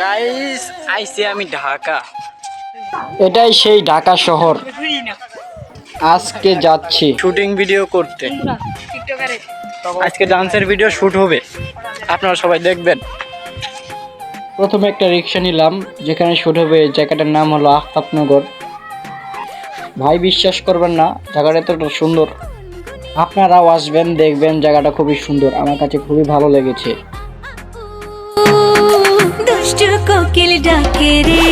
Guys আমি ঢাকা এটাই সেই ঢাকা শহর। আজকে যাচ্ছি। শুটিং ভিডিও করতে। আজকে ডান্সের ভিডিও শুট হবে। আপনারা সবাই দেখবেন। প্রথমে একটা রিক্সা নিলাম যেখানে শুট হবে এই জায়গাটার নাম হলো আফতাবনগর। ভাই বিশ্বাস করবেন না জায়গাটা এতটা সুন্দর। আপনারাও আসবেন দেখবেন জায়গাটা খুবই সুন্দর। আমার কাছে খুবই ভালো লেগেছে। দুষ্ট কোকিল ডাকে রে।